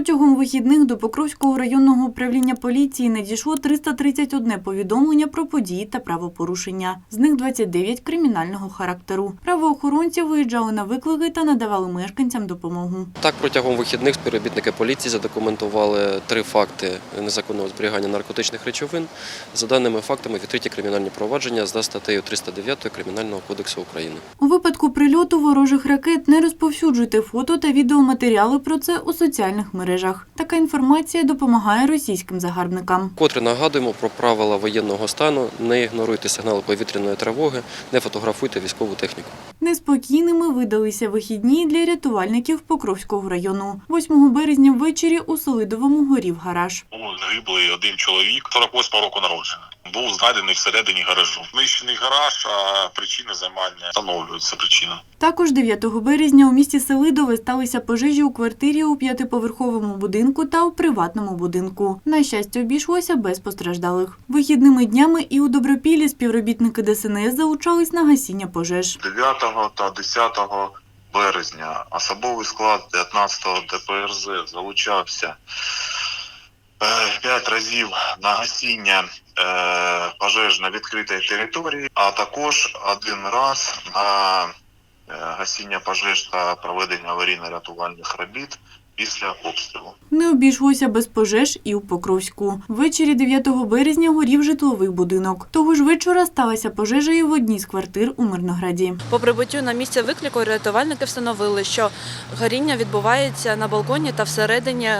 Протягом вихідних до Покровського районного управління поліції надійшло 331 повідомлення про події та правопорушення. З них 29 кримінального характеру. Правоохоронці виїжджали на виклики та надавали мешканцям допомогу. Так, протягом вихідних співробітники поліції задокументували три факти незаконного зберігання наркотичних речовин. За даними фактами, відкриті кримінальні провадження за статтею 309 Кримінального кодексу України. У випадку прильоту ворожих ракет не розповсюджуйте фото та відеоматеріали про це у соціальних мережах. Така інформація допомагає російським загарбникам. Котре нагадуємо про правила воєнного стану: не ігноруйте сигнали повітряної тривоги, не фотографуйте військову техніку. Неспокійними видалися вихідні для рятувальників Покровського району. 8 березня ввечері у Солидовому горів гараж. Був загиблий один чоловік 48 року народження. Був знайдений всередині гаражу. Знищений гараж, а причини займання встановлюється причина. Також 9 березня у місті Селидове сталися пожежі у квартирі у п'ятиповерховому будинку та у приватному будинку. На щастя, обійшлося без постраждалих. Вихідними днями і у Добропіллі співробітники ДСНС залучались на гасіння пожеж. 9 та 10 березня особовий склад 19-го ДПРЗ залучався 5 разів на гасіння е, пожеж на відкритій території, а також один раз на е, гасіння пожеж та проведення аварійно-рятувальних робіт після обстрілу. Не обійшлося без пожеж і у Покровську. Ввечері 9 березня горів житловий будинок. Того ж вечора сталася пожежа і в одній з квартир у Мирнограді. По прибуттю на місце виклику рятувальники встановили, що горіння відбувається на балконі та всередині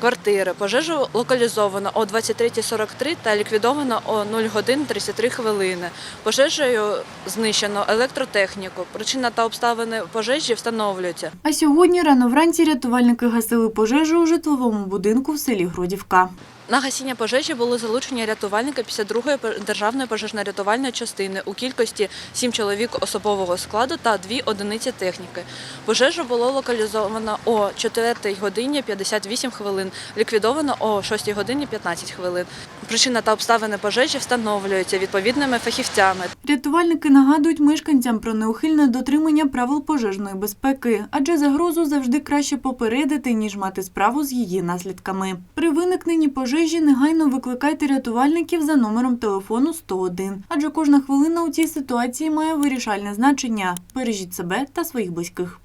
квартири. Пожежу локалізовано о 23.43 та ліквідовано о 0 годин 33 хвилини. Пожежею знищено електротехніку. Причина та обставини пожежі встановлюються. А сьогодні рано вранці рятувальники гасили пожежу у житловому будинку в селі Гродівка. На гасіння пожежі були залучені рятувальники 52-ї державної пожежно-рятувальної частини у кількості 7 чоловік особового складу та 2 одиниці техніки. Пожежу було локалізовано о 4 годині 58 хвилин, ліквідовано о 6 годині 15 хвилин. Причина та обставини пожежі встановлюються відповідними фахівцями. Рятувальники нагадують мешканцям про неухильне дотримання правил пожежної безпеки, адже загрозу завжди краще попередити, ніж мати справу з її наслідками. При виникненні пожежі негайно викликайте рятувальників за номером телефону 101, адже кожна хвилина у цій ситуації має вирішальне значення. Бережіть себе та своїх близьких.